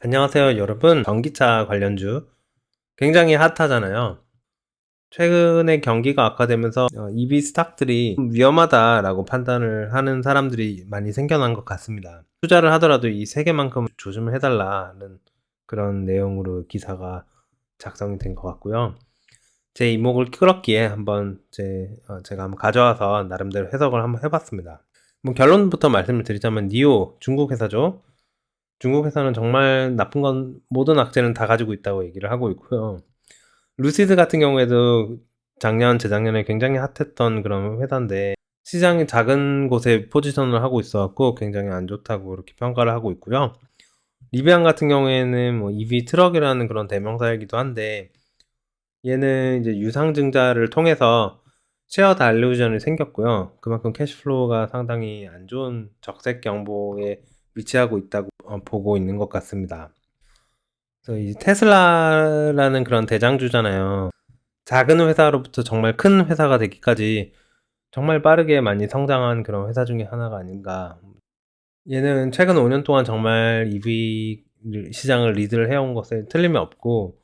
안녕하세요, 여러분. 전기차 관련주 굉장히 핫하잖아요. 최근에 경기가 악화되면서 어, EV 스탁들이 좀 위험하다라고 판단을 하는 사람들이 많이 생겨난 것 같습니다. 투자를 하더라도 이 세 개만큼 조심을 해달라는 그런 내용으로 기사가 작성이 된 것 같고요. 제 이목을 끌었기에 한번 제, 어, 제가 한번 가져와서 나름대로 해석을 한번 해봤습니다. 뭐 결론부터 말씀을 드리자면 니오 중국 회사죠. 중국 회사는 정말 나쁜 건 모든 악재는 다 가지고 있다고 얘기를 하고 있고요. 루시드 같은 경우에도 작년, 재작년에 굉장히 핫했던 그런 회사인데 시장이 작은 곳에 포지션을 하고 있어갖고 굉장히 안 좋다고 이렇게 평가를 하고 있고요. 리비안 같은 경우에는 뭐 EV 트럭이라는 그런 대명사이기도 한데 얘는 이제 유상증자를 통해서 쉐어 달루전이 생겼고요. 그만큼 캐시플로우가 상당히 안 좋은 적색 경보에 위치하고 있다고 어, 보고 있는 것 같습니다. 그래서 이 테슬라라는 그런 대장주잖아요. 작은 회사로부터 정말 큰 회사가 되기까지 정말 빠르게 많이 성장한 그런 회사 중에 하나가 아닌가. 얘는 최근 5년 동안 정말 EV 시장을 리드를 해온 것에 틀림이 없고,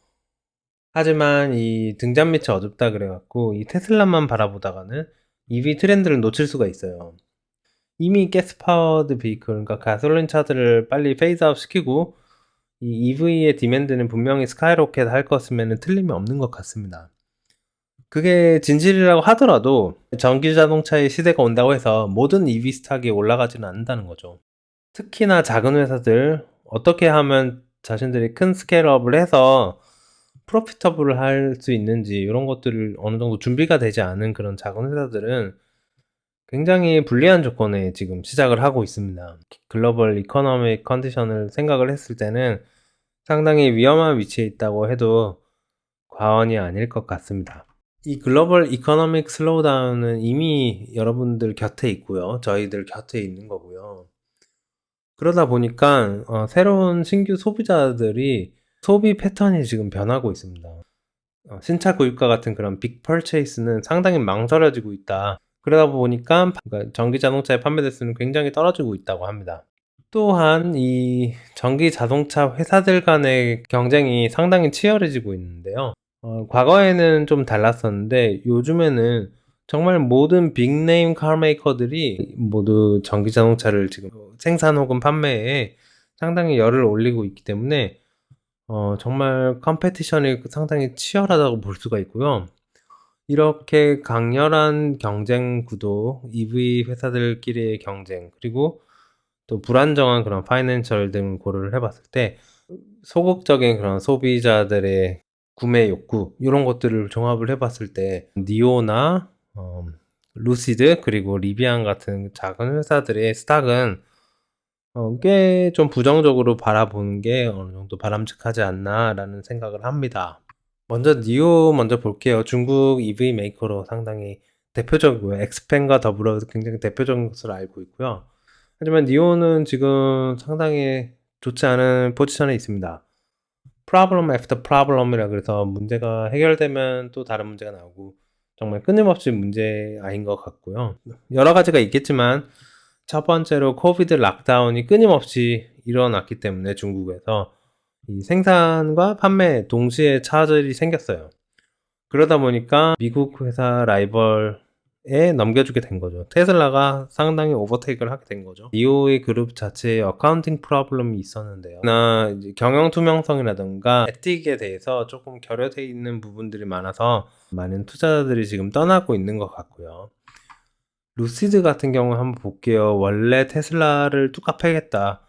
하지만 이 등잔 밑이 어둡다 그래갖고 이 테슬라만 바라보다가는 EV 트렌드를 놓칠 수가 있어요. 이미 가스 파워드 비클, 그러니까 가솔린 차들을 빨리 페이스아웃 시키고 이 EV의 디맨드는 분명히 스카이로켓 할 것이면 틀림이 없는 것 같습니다. 그게 진실이라고 하더라도 전기 자동차의 시대가 온다고 해서 모든 EV 스탁이 올라가지는 않는다는 거죠. 특히나 작은 회사들 어떻게 하면 자신들이 큰 스케일업을 해서 프로피터블을 할수 있는지 이런 것들을 어느 정도 준비가 되지 않은 그런 작은 회사들은 굉장히 불리한 조건에 지금 시작을 하고 있습니다. 글로벌 이코노믹 컨디션을 생각을 했을 때는 상당히 위험한 위치에 있다고 해도 과언이 아닐 것 같습니다. 이 글로벌 이코노믹 슬로우다운은 이미 여러분들 곁에 있고요. 저희들 곁에 있는 거고요. 그러다 보니까 어, 새로운 신규 소비자들이 소비 패턴이 지금 변하고 있습니다. 어, 신차 구입과 같은 그런 빅 펄체이스는 상당히 망설여지고 있다. 그러다 보니까 그러니까 전기 자동차의 판매 대 수는 굉장히 떨어지고 있다고 합니다. 또한 이 전기 자동차 회사들 간의 경쟁이 상당히 치열해지고 있는데요. 어, 과거에는 좀 달랐었는데 요즘에는 정말 모든 빅네임 카메이커들이 모두 전기 자동차를 지금 생산 혹은 판매에 상당히 열을 올리고 있기 때문에 어, 정말 컴페티션이 상당히 치열하다고 볼 수가 있고요. 이렇게 강렬한 경쟁 구도, EV 회사들끼리의 경쟁, 그리고 또 불안정한 그런 파이낸셜 등을 고려를 해봤을 때 소극적인 그런 소비자들의 구매 욕구 이런 것들을 종합을 해봤을 때 니오나 어, 루시드 그리고 리비안 같은 작은 회사들의 스탁은 어, 꽤 좀 부정적으로 바라보는 게 어느 정도 바람직하지 않나라는 생각을 합니다. 먼저 니오 먼저 볼게요. 중국 EV 메이커로 상당히 대표적이고요. 엑스펜과 더불어 굉장히 대표적인 것으로 알고 있고요. 하지만 니오는 지금 상당히 좋지 않은 포지션에 있습니다. problem after problem이라 그래서 문제가 해결되면 또 다른 문제가 나오고 정말 끊임없이 문제 아닌 것 같고요. 여러 가지가 있겠지만 첫 번째로 코비드 락다운이 끊임없이 일어났기 때문에 중국에서 이 생산과 판매 동시에 차질이 생겼어요. 그러다 보니까 미국 회사 라이벌에 넘겨주게 된 거죠. 테슬라가 상당히 오버테이크를 하게 된 거죠. 이오의 그룹 자체에 어카운팅 프로블럼이 있었는데요. 나 경영 투명성이라든가 에틱에 대해서 조금 결여돼 있는 부분들이 많아서 많은 투자자들이 지금 떠나고 있는 것 같고요. 루시드 같은 경우 한번 볼게요. 원래 테슬라를 뚝 패겠다.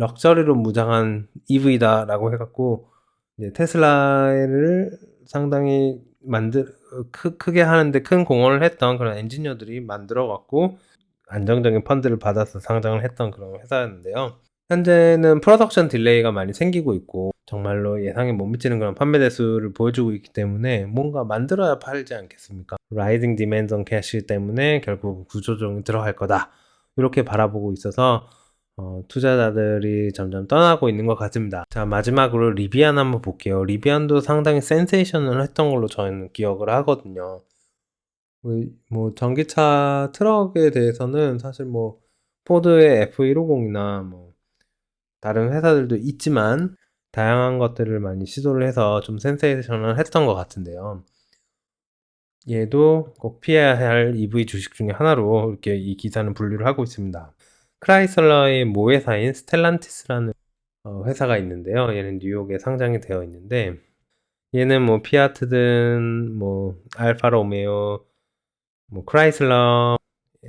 럭셔리로 무장한 EV다라고 해갖고 테슬라를 상당히 만들 크, 크게 하는데 큰 공헌을 했던 그런 엔지니어들이 만들어 갖고 안정적인 펀드를 받아서 상장을 했던 그런 회사였는데요. 현재는 프로덕션 딜레이가 많이 생기고 있고 정말로 예상에 못 미치는 그런 판매 대수를 보여주고 있기 때문에 뭔가 만들어야 팔지 않겠습니까? 라이딩 디맨드 온 캐시 때문에 결국 구조조정이 들어갈 거다. 이렇게 바라보고 있어서 어, 투자자들이 점점 떠나고 있는 것 같습니다. 자, 마지막으로 리비안 한번 볼게요. 리비안도 상당히 센세이션을 했던 걸로 저는 기억을 하거든요. 뭐, 뭐 전기차 트럭에 대해서는 사실 뭐, 포드의 F150이나 뭐, 다른 회사들도 있지만 다양한 것들을 많이 시도를 해서 좀 센세이션을 했던 것 같은데요. 얘도 꼭 피해야 할 EV 주식 중에 하나로 이렇게 이 기사는 분류를 하고 있습니다. 크라이슬러의 모회사인 스텔란티스라는 어, 회사가 있는데요. 얘는 뉴욕에 상장이 되어 있는데 얘는 뭐 피아트든 뭐 알파 로메오 뭐 크라이슬러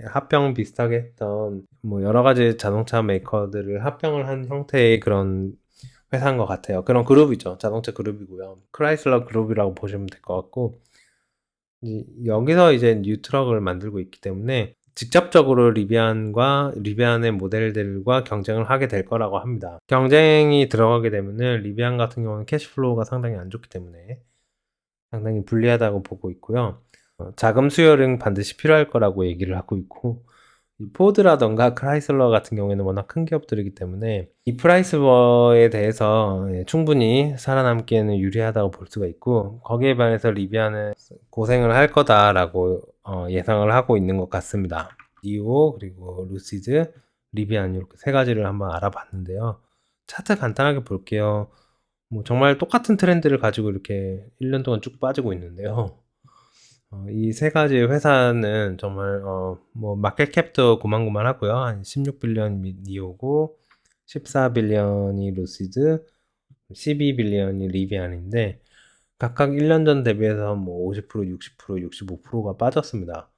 합병 비슷하게 했던 뭐 여러 가지 자동차 메이커들을 합병을 한 형태의 그런 회사인 것 같아요. 그런 그룹이죠. 자동차 그룹이고요. 크라이슬러 그룹이라고 보시면 될 것 같고 이제 여기서 이제 뉴 트럭을 만들고 있기 때문에 직접적으로 리비안과 리비안의 모델들과 경쟁을 하게 될 거라고 합니다. 경쟁이 들어가게 되면은 리비안 같은 경우는 캐시플로우가 상당히 안 좋기 때문에 상당히 불리하다고 보고 있고요. 어, 자금 수혈은 반드시 필요할 거라고 얘기를 하고 있고 이 포드라던가 크라이슬러 같은 경우에는 워낙 큰 기업들이기 때문에 이 프라이스버에 대해서 예, 충분히 살아남기에는 유리하다고 볼 수가 있고 거기에 반해서 리비안은 고생을 할 거다라고 어, 예상을 하고 있는 것 같습니다. 니오 그리고 루시드, 리비안 이렇게 세 가지를 한번 알아봤는데요. 차트 간단하게 볼게요. 뭐 정말 똑같은 트렌드를 가지고 이렇게 1년 동안 쭉 빠지고 있는데요. 어, 이 세 가지 회사는 정말 어, 뭐 마켓 캡도 고만고만하고요. 한 16빌리언 니오고 14빌리언이 루시드, 12빌리언이 리비안인데 각각 1년 전 대비해서 뭐 50%, 60%, 65%가 빠졌습니다.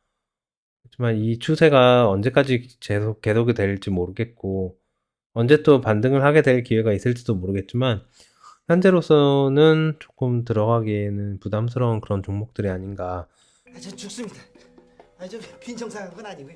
하지만 이 추세가 언제까지 계속 계속이 될지 모르겠고 언제 또 반등을 하게 될 기회가 있을지도 모르겠지만 현재로서는 조금 들어가기에는 부담스러운 그런 종목들이 아닌가 아, 저 죽습니다. 아, 저 빈정상한 건 아니고요.